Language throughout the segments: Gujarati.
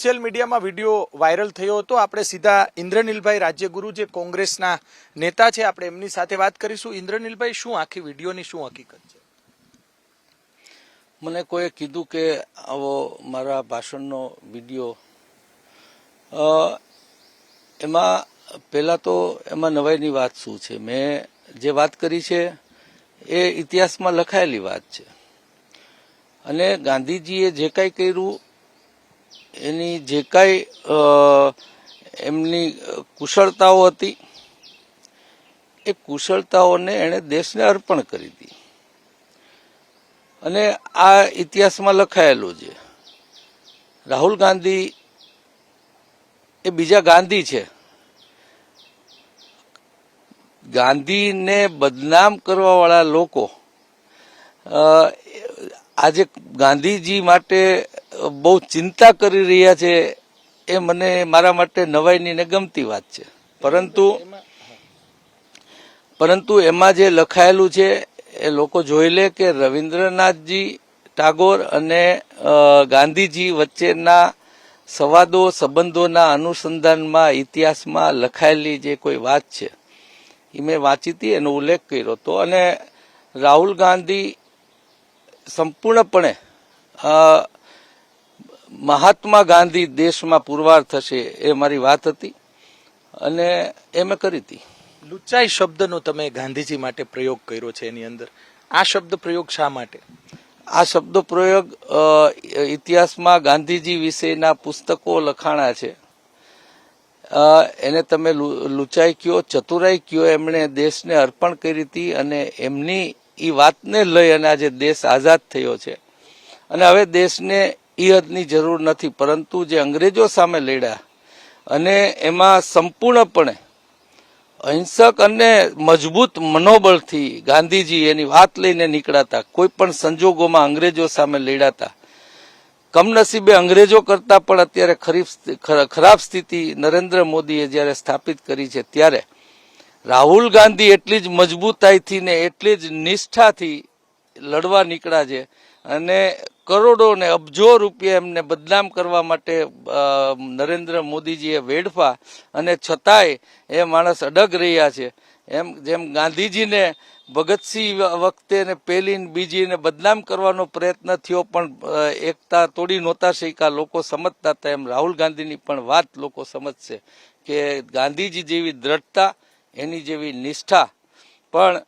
સોશિયલ મીડિયામાં વીડિયો વાયરલ થયો હતો. આપણે સીધા ઇન્દ્રનીલભાઈ રાજ્યગુરુ, જે કોંગ્રેસના નેતા છે, આપણે એમની સાથે વાત કરીશું. ઇન્દ્રનીલભાઈ, શું આખી વિડીયોની શું હકીકત છે? મને કોઈએ કીધું કે આવો મારા ભાષણનો વીડિયો એમાં પહેલાં તો એમાં નવાઈની વાત શું છે? મેં જે વાત કરી છે, એ ઇતિહાસમાં લખાયેલી વાત છે. અને ગાંધીજીએ જે કાંઈ કર્યું એની જે કાંઈ એમની કુશળતાઓ હતી, એ કુશળતાઓને એણે દેશને અર્પણ કરી હતી અને આ ઇતિહાસમાં લખાયેલું છે. રાહુલ ગાંધી એ બીજા ગાંધી છે. ગાંધીને બદનામ કરવાવાળા લોકો આજે ગાંધીજી માટે બહુ ચિંતા કરી રહ્યા છે એ મને મારા માટે નવાઈની ને ગમતી વાત છે. પરંતુ પરંતુ એમાં જે લખાયેલું છે એ લોકો જોઈ લે કે રવિન્દ્રનાથજી ટાગોર અને ગાંધીજી વચ્ચેના સંવાદો, સંબંધોના અનુસંધાનમાં, ઇતિહાસમાં લખાયેલી જે કોઈ વાત છે એ મેં વાંચી હતી, એનો ઉલ્લેખ કર્યો હતો. અને રાહુલ ગાંધી સંપૂર્ણપણે મહાત્મા ગાંધી દેશમાં પુરવાર થશે એ મારી વાત હતી અને એ મેં કરી હતી. લુચાઈ શબ્દનો તમે ગાંધીજી માટે પ્રયોગ કર્યો છે એની અંદર. આ શબ્દ પ્રયોગ શા માટે? આ શબ્દો પ્રયોગ ઇતિહાસમાં ગાંધીજી વિશેના પુસ્તકો લખાણા છે. એને તમે લુચાઈ કયો ચતુરાઈ કયો એમણે દેશને અર્પણ કરી હતી અને એમની એ વાતને લઈ અને આજે દેશ આઝાદ થયો છે. અને હવે દેશને ઈ હદની જરૂર નથી, પરંતુ જે અંગ્રેજો સામે લડ્યા અને એમાં સંપૂર્ણપણે અહિંસક અને મજબૂત મનોબળથી ગાંધીજી એની વાત લઈને નીકળાતા, કોઈ પણ સંજોગોમાં અંગ્રેજો સામે લડાતા કમનસીબે અંગ્રેજો કરતા પણ અત્યારે ખરીફ ખરાબ સ્થિતિ નરેન્દ્ર મોદીએ જ્યારે સ્થાપિત કરી છે, ત્યારે રાહુલ ગાંધી એટલી જ મજબૂતાઈથી ને એટલી જ નિષ્ઠાથી લડવા નીકળ્યા છે અને કરોડો ને અબજો રૂપિયા એમને બદનામ કરવા માટે નરેન્દ્ર મોદીજીએ વેડફા અને છતાંય એ માણસ અડગ રહ્યા છે. એમ, જેમ ગાંધીજીને, ભગતસિંહ વખતે ને પેલી ને બીજી ને બદનામ કરવાનો પ્રયત્ન થયો પણ એકતા તોડી નહોતા શીખા લોકો સમજતા હતા. એમ રાહુલ ગાંધીની પણ વાત લોકો સમજશે કે ગાંધીજી જેવી દ્રઢતા, એની જેવી નિષ્ઠા. પણ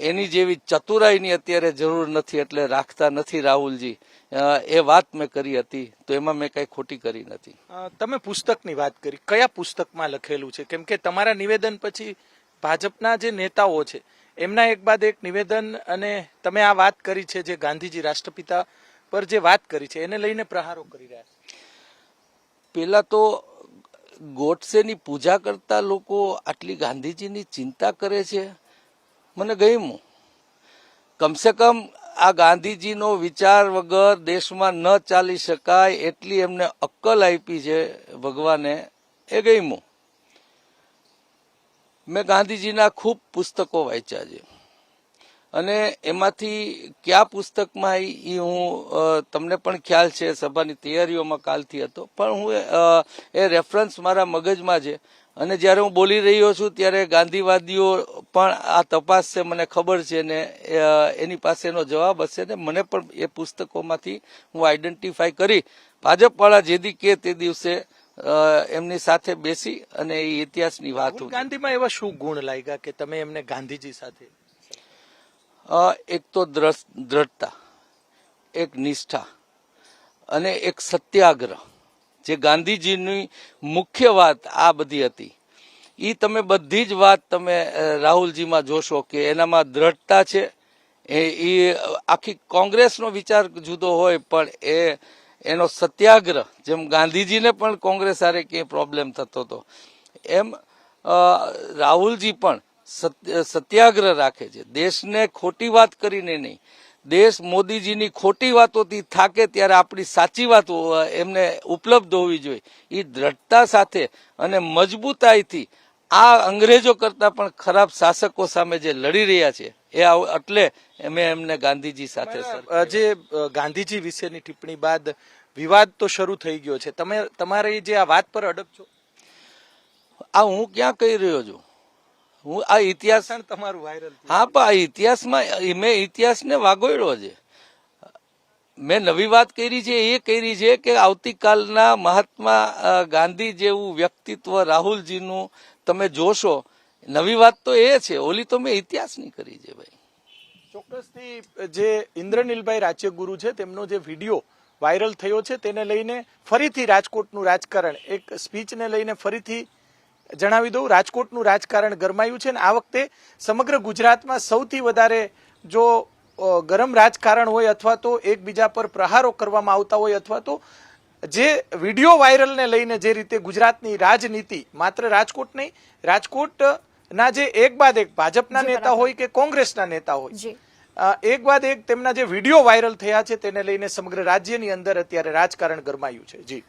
એની જેવી ચતુરાઈની અત્યારે જરૂર નથી એટલે રાખતા નથી રાહુલજી. એ વાત મેં કરી હતી તો એમાં મેં કઈ ખોટી કરી નથી. તમે પુસ્તકની વાત કરી. કયા પુસ્તકમાં લખેલું છે? કેમ કે તમારા નિવેદન પછી ભાજપના જે નેતાઓ છે એમના એક બાદ એક નિવેદન અને તમે આ વાત કરી છે જે ગાંધીજી રાષ્ટ્રપિતા પર જે વાત કરી છે એને લઈને પ્રહારો કરી રહ્યા છે. પેલા તો ગોડસેની પૂજા કરતા લોકો આટલી ગાંધીજીની ચિંતા કરે છે. મને ગમ્યું. કમસે કમ આ ગાંધીજીનો વિચાર વગર દેશમાં ન ચાલી શકાય એટલી એમને અક્કલ આપી છે ભગવાને, એ ગમ્યું. મેં ગાંધીજીના ખૂબ પુસ્તકો વાંચ્યા છે. અને એમાંથી કયા પુસ્તકમાં એ હું તમને પણ ખ્યાલ છે, સભાની તૈયારીઓમાં કાલથી હતો. પણ હું એ રેફરન્સ મારા મગજમાં છે. અને જ્યારે હું બોલી રહ્યો છું ત્યારે ગાંધીવાદીઓ પણ આ તપાસ છે મને ખબર છે ને એની પાસેનો જવાબ હશે ને મને પણ એ પુસ્તકોમાંથી હું આઈડેન્ટિફાઈ કરી ભાજપવાળા જેદી કે તે દિવસે એમની સાથે બેસી અને એ ઇતિહાસની વાત ગાંધીમાં એવા શું ગુણ લાગ્યા કે તમે એમને ગાંધીજી સાથે? એક તો દ્રઢતા એક નિષ્ઠા અને એક સત્યાગ્રહ. જે ગાંધીજીની મુખ્ય વાત આ બધી હતી. એ તમે બધી જ વાત તમે રાહુલજીમાં જોશો કે એનામાં દ્રઢતા છે. એ આખી કોંગ્રેસનો વિચાર જુદો હોય, પણ એ, એનો સત્યાગ્રહ, જેમ ગાંધીજીને પણ કોંગ્રેસ હારે ક્યાંય પ્રોબ્લેમ થતો હતો, એમ રાહુલજી પણ સત્યાગ્રહ રાખે છે. દેશને ખોટી વાત કરીને નહીં. દેશ મોદીજીની ખોટી વાતોથી થાકે ત્યારે આપણી સાચી વાતો એમને ઉપલબ્ધ હોવી જોઈએ. એ દ્રઢતા સાથે અને મજબૂતાઈથી આ અંગ્રેજો કરતા પણ ખરાબ શાસકો સામે જે લડી રહ્યા છે એ એટલે મેં એમને ગાંધીજી સાથે જે ગાંધીજી વિશેની ટિપ્પણી બાદ વિવાદ તો શરૂ થઈ ગયો છે. તમે તમારી જે આ વાત પર અડગ છો? આ હું ક્યાં કહી રહ્યો છું? હું આ ઇતિહાસ તમારું વાયરલ હા પણ આ ઇતિહાસમાં મેં ઇતિહાસને વાગોળ્યો છે. મેં નવી વાત કરી છે એ કરી છે કે આવતીકાલના મહાત્મા ગાંધી જેવું વ્યક્તિત્વ રાહુલજીનું તમે જોશો નવી વાત તો એ છે ઓલી તો મેં ઇતિહાસની કરી છે ભાઈ. ચોક્કસથી જે ઇન્દ્રનીલભાઈ રાજ્યગુરુ છે તેમનો જે વીડિયો વાયરલ થયો છે તેને લઈને ફરીથી રાજકોટનું રાજકારણ એક સ્પીચને લઈને ફરીથી જણાવી દઉં રાજકોટનું રાજકારણ ગરમાયું છે અને આ વખતે સમગ્ર ગુજરાતમાં સૌથી વધારે જો ગરમ રાજકારણ હોય અથવા તો એકબીજા પર પ્રહારો કરવામાં આવતા હોય અથવા તો જે વીડિયો વાયરલને લઈને જે રીતે ગુજરાતની રાજનીતિ માત્ર રાજકોટ નહીં રાજકોટના જે એક બાદ એક ભાજપના નેતા હોય કે કોંગ્રેસના નેતા હોય એક બાદ એક તેમના જે વીડિયો વાયરલ થયા છે તેને લઈને સમગ્ર રાજ્યની અંદર અત્યારે રાજકારણ ગરમાયું છે. જી.